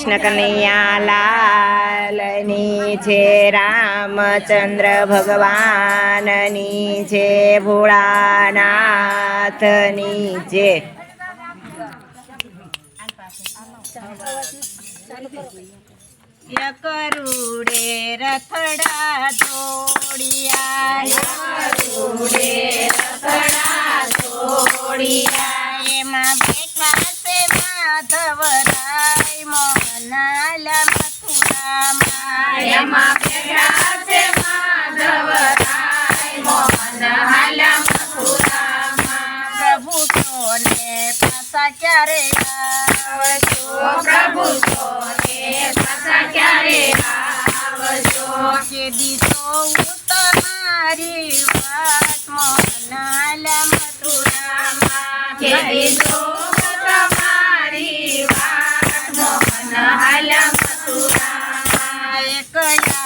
કૃષ્ણ કનૈયા લાલની છે રામચંદ્ર ભગવાનની છે ભોળાનાથની છે કરુડે રથડા પ્રભુ સોને પાસા ક્યારે પ્રભુ સોને પાસા તમારી વાત મોહનાલ મથુરામાં મથુરામાં going on?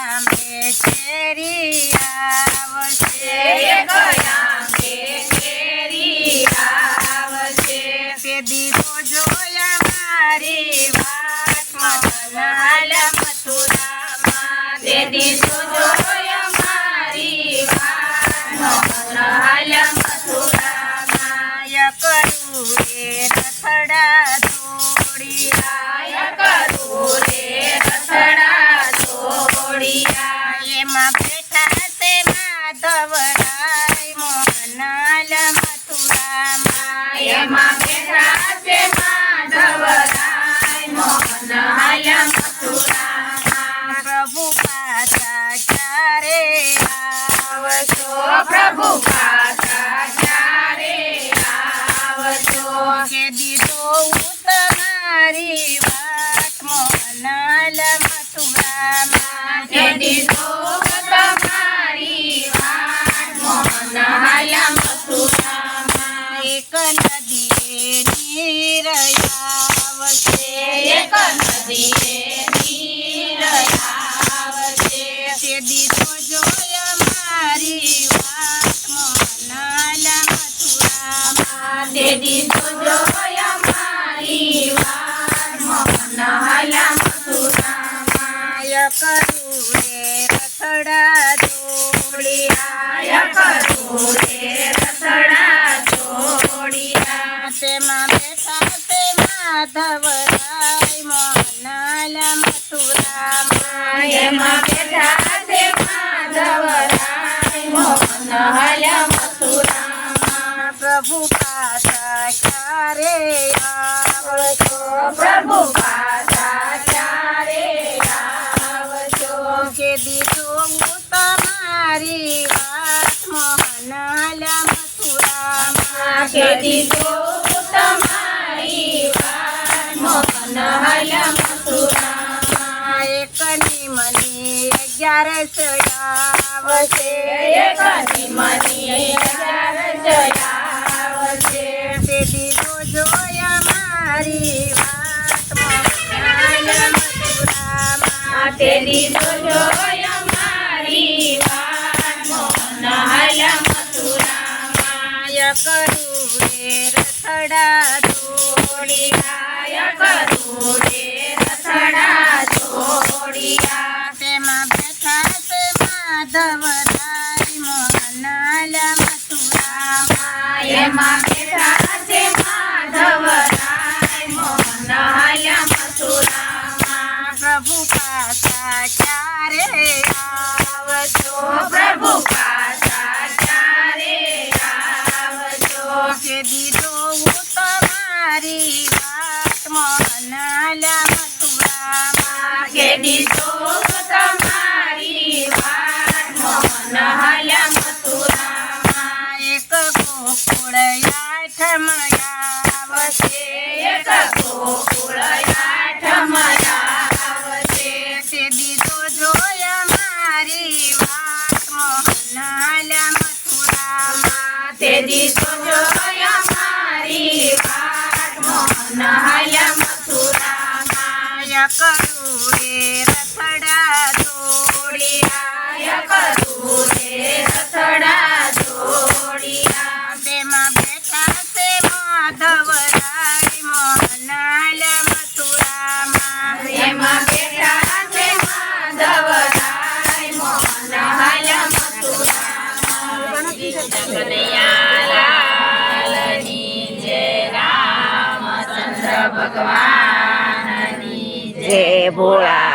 પ્રભુ પાછા ક્યારે આવશો પ્રભુ પાછા ક્યારે આવશો કે દીધો તમારી વાત મોહનાલ મથુરામાં. કે દીધો તમારી વાત મોહનાલ મથુરામાં. એક નીર આવશે એક નદીએ નીર તે દીધો જોય મારી વાત મોહનાલ તે દીધો જોય મારી વાત મોહનાલ મથુરામાં કરું માધવરાય મોહનાલ મથુરામાં એમાં બેઠા તે માધવરાય મોહનાલ મથુરામાં. પ્રભુ આવશો પ્રભુ આવશો કે દીધો તમારી વાત મોહનાલ મથુરામાં. કે દીધો મની અગિયારસ આવશે એકની મની જોયા મારી વાત મોહનાલ મથુરામાં તે જોયા મારી વાત મોહનાલ મથુરામાં કરું રે રથડા દોડિયા માધવરાય મોહનાલ મથુરામાં એમાં બેઠા છે પ્રભુ પાસા ચારે આવશો? પ્રભુ પાછા ક્યારે આવશો? કે દીધો તમારી મથુરામાં રામચંદ્ર ભગવાનની જય ભોળા